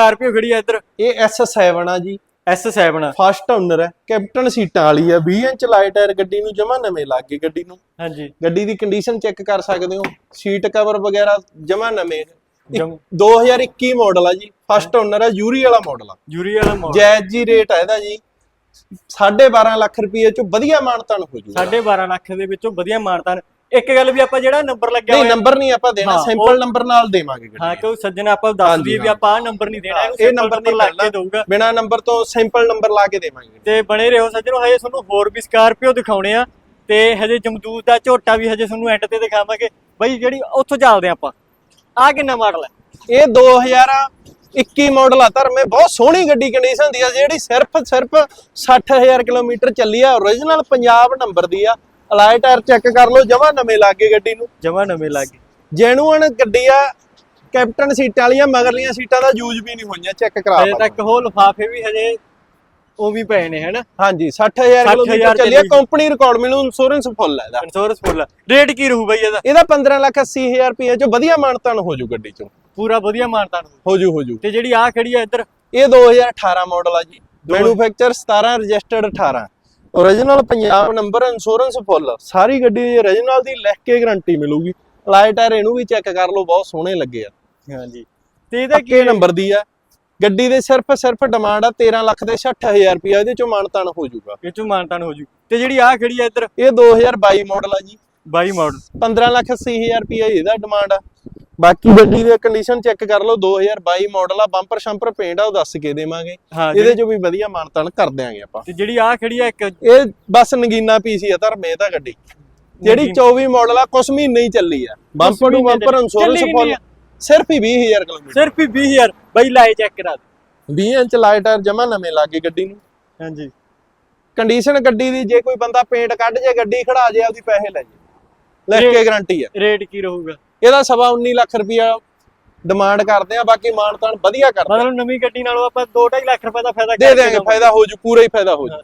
Scorpio ਖੜੀ ਆ ਇੱਧਰ। ਇਹ S7 ਆ ਜੀ। S7 ਆ। ਫਸਟ ਓਨਰ ਹੈ ਕੈਪਟਨ ਸੀਟਾਂ ਵਾਲੀ ਆ। 20 ਇੰਚ ਲਾਈਟ ਟਾਇਰ ਗੱਡੀ ਨੂੰ ਜਮਾ ਨਵੇਂ ਲੱਗ ਗਏ ਗੱਡੀ ਨੂੰ। ਹਾਂਜੀ। ਗੱਡੀ ਦੀ ਕੰਡੀਸ਼ਨ ਚੈੱਕ ਕਰ ਸਕਦੇ ਹੋ। ਸੀਟ ਕਵਰ ਵਗੈਰਾ ਜਮਾ ਨਵੇਂ ਨੇ। ਜਮ- 2021 ਮਾਡਲ ਆ ਜੀ। ਫਸਟ ਓਨਰ ਆ ਯੂਰੀ ਵਾਲਾ ਮਾਡਲ ਆ। ਯੂਰੀ ਵਾਲਾ ਮਾਡਲ ਜਾਇਜ਼ ਜੀ ਰੇਟ ਆ ਇਹਦਾ ਜੀ। 12.5 ਲੱਖ ਰੁਪਏ ਚ ਵਧੀਆ ਮਾਨਤਾਨ ਹੋ ਜੂਗਾ। 12.5 ਲੱਖ ਦੇ ਵਿੱਚੋਂ ਵਧੀਆ ਮਾਨਤਾਨ। ਇੱਕ ਗੱਲ ਵੀ ਆਪਾਂ ਜਿਹੜਾ ਨੰਬਰ ਲੱਗਿਆ ਨਹੀਂ ਨੰਬਰ ਨਹੀਂ ਆਪਾਂ ਦੇਣਾ ਹਾਂ, ਸਿੰਪਲ ਨੰਬਰ ਨਾਲ ਦੇਵਾਂਗੇ ਗੱਡੀ ਹਾਂ ਕਿਉਂ ਸੱਜਣਾ ਆਪਾਂ ਦੱਸ ਹਾਂਜੀ, ਦਈਏ ਵੀ ਹਾਂ। ਆਪਾਂ ਆਹ ਨੰਬਰ ਨਹੀਂ ਦੇਣਾ ਇਹ ਨੰਬਰ ਨਹੀਂ ਲਾ ਕੇ। ਦਊਗਾ। ਬਿਨਾ ਨੰਬਰ ਤੋਂ ਸਿੰਪਲ ਨੰਬਰ ਲਾ ਕੇ ਦੇਵਾਂਗੇ। ਤੇ ਬਣੇ ਰਹੋ ਸੱਜਣੋ ਹਜੇ ਤੁਹਾਨੂੰ ਹੋਰ ਵੀ ਸਕਾਰਪੀਓ ਦਿਖਾਉਣੇ ਆ ਤੇ ਹਜੇ ਜਮਦੂਤ ਦਾ ਝੋਟਾ ਵੀ ਹਜੇ ਤੁਹਾਨੂੰ ਐਂਡ ਤੇ ਦਿਖਾਵਾਂਗੇ। ਬਈ ਜਿਹੜੀ ਉੱਥੋਂ ਚੱਲਦੇ ਆਪਾਂ। ਆ ਕਿੰਨਾ ਮਾਡਲ ਹੈ? ਇਹ 2021 ਮਾਡਲ ਆ ਧਰਮੇ ਬਹੁਤ ਸੋਹਣੀ ਗੱਡੀ ਕੰਡੀਸ਼ਨ ਦੀ ਆ ਜਿਹੜੀ ਸਿਰਫ ਸਿਰਫ 60000 ਕਿਲੋਮੀਟਰ ਚੱਲੀ ਆ origignal ਪੰਜਾਬ ਨੰਬਰ ਦੀ ਆ। ਅਲਾਈ ਟਾਇਰ ਚੈੱਕ ਕਰ ਲਓ ਜਮਾ ਨਵੇਂ ਲੱਗੇ ਗੱਡੀ ਨੂੰ। ਜਮਾ ਨਵੇਂ ਲੱਗ। ਜੈਨੂਅਨ ਗੱਡੀ ਆ ਕੈਪਟਨ ਸੀਟਾਂ ਵਾਲੀਆਂ ਮਗਰਲੀਆਂ ਸੀਟਾਂ ਦਾ ਯੂਜ਼ ਵੀ ਨਹੀਂ ਹੋਈਆਂ ਚੈੱਕ ਕਰਾ ਹਜੇ ਲਓ ਤੱਕ ਉਹ ਲਿਫਾਫੇ ਵੀ ਹਜੇ ਉਹ ਵੀ ਪਏ ਨੇ ਹਨਾ? ਹਾਂਜੀ 60000 ਕਿਲੋਮੀਟਰ 60,000 ਚੱਲੀ ਆ ਚੱਲੀ। ਕੰਪਨੀ ਰਿਕਾਰਡ ਮੈਨੂੰ ਇੰਸ਼ੋਰੈਂਸ ਫੁੱਲ ਹੈ ਇਹਦਾ। ਇੰਸ਼ੋਰੈਂਸ ਫੁੱਲ ਰੇਟ ਕੀ ਰਹੂ ਬਈ ਇਹਦਾ? ਇਹਦਾ 15 ਲੱਖ 80000 ਰੁਪਏ ਚ ਵਧੀਆ ਮਾਨਤਾਨ ਹੋ ਜੂ ਗੱਡੀ ਚੋਂ। ਪੂਰਾ ਵਧੀਆ ਮਾਨਤਾਨ ਹੋ ਜੂ। ਹੋ ਜੂ ਤੇ ਜਿਹੜੀ ਆ ਖੜੀ ਆ ਇੱਧਰ? ਇਹ 2018 ਮਾਡਲ ਆ ਜੀ। Manufacture 17 registered 18 origignal Punjab number insurance full ਸਾਰੀ ਗੱਡੀ ਦੀ origignal ਦੀ ਲਿਖ ਕੇ ਗਾਰੰਟੀ ਮਿਲੂਗੀ। ਅਲਾਈ ਟਾਇਰ ਇਹਨੂੰ ਵੀ ਚੈੱਕ ਕਰ ਲਓ ਬਹੁਤ ਸੋਹਣੇ ਲੱਗੇ ਆ। ਹਾਂਜੀ। ਤੇ ਇਹਦਾ ਕੀ ਨੰਬਰ ਦੀ ਆ। ਗੱਡੀ ਦੇ ਸਿਰਫ ਸਿਰਫ ਡਿਮਾਂਡ ਆ 13 ਲੱਖ ਦੇ 60000 ਰੁਪਏ ਇਹਦੇ ਚੋਂ ਮਾਨਤਾਨ ਹੋ ਜੂਗਾ ਇਹ ਚੋਂ ਮਾਨਤਾਨ ਹੋ ਜੂ। ਤੇ ਜਿਹੜੀ ਆ ਖੜੀ ਆ ਇੱਧਰ? ਇਹ 2022 ਮਾਡਲ ਆ ਜੀ। 22 ਮਾਡਲ 15 ਲੱਖ 80000 ਰੁਪਏ ਇਹਦਾ ਡਿਮਾਂਡ ਆ। ਬਾਕੀ ਗੱਡੀ ਦੀ ਕੰਡੀਸ਼ਨ ਚੈੱਕ ਕਰ ਲਓ 2022 ਮਾਡਲ ਆ ਬੰਪਰ ਸ਼ੰਪਰ ਪੇਂਟ ਆ ਉਹ ਦੱਸ ਕੇ ਦੇਵਾਂਗੇ। ਇਹਦੇ ਚੋਂ ਵੀ ਵਧੀਆ ਮਾਨਤਾਨ ਕਰ ਦਿਆਂਗੇ ਆਪਾਂ। ਤੇ ਜਿਹੜੀ ਆ ਖੜੀ ਆ ਇੱਕ ਇਹ ਬਸ ਨਗੀਨਾ ਪੀਸੀ ਆ ਧਰਮੇ ਤਾਂ ਗੱਡੀ। ਜਿਹੜੀ 24 ਮਾਡਲ ਆ ਕੁਛ ਮਹੀਨੇ ਹੀ ਚੱਲੀ ਆ। ਬੰਪਰ ਨੂੰ ਬੰਪਰ। Insurance full? ਸਿਰਫ ਹੀ 20000 ਕਿਲੋਮੀਟਰ। ਸਿਰਫ ਹੀ 20000 ਬਈ ਲਾਏ ਚੈੱਕ ਕਰਾ ਦੇ। 20 ਇੰਚ ਲਾਈਟ ਟਾਇਰ ਜਮਾ ਨਵੇਂ ਲੱਗੇ ਗੱਡੀ ਨੂੰ। ਹਾਂਜੀ। ਕੰਡੀਸ਼ਨ ਗੱਡੀ ਦੀ ਜੇ ਕੋਈ ਬੰਦਾ ਪੇਂਟ ਕੱਢ ਜੇ ਗੱਡੀ ਖੜਾ ਜੇ ਆਪਦੀ ਪੈਸੇ ਲੈ ਜੇ। ਲਿਖ ਕੇ ਗਾਰੰਟੀ ਆ। ਰੇਟ ਕੀ ਰਹੂਗਾ? ਇਹਦਾ ਸਵਾ 19 ਲੱਖ ਰੁਪਇਆ ਡਿਮਾਂਡ ਕਰਦੇ ਆ ਬਾਕੀ ਮਾਨਤਾਨ ਵਧੀਆ ਕਰਦੇ ਆ। ਮਤਲਬ ਨਵੀਂ ਗੱਡੀ ਨਾਲੋਂ ਆਪਾਂ 2.5 ਲੱਖ ਰੁਪਏ ਦਾ ਫਾਇਦਾ ਦੇ ਕਰਕੇ ਦੇਾਂਗੇ ਦਵਾਂਗੇ। ਫਾਇਦਾ ਹੋ ਜੂ ਪੂਰਾ ਹੀ ਫਾਇਦਾ ਹੋ ਜੂ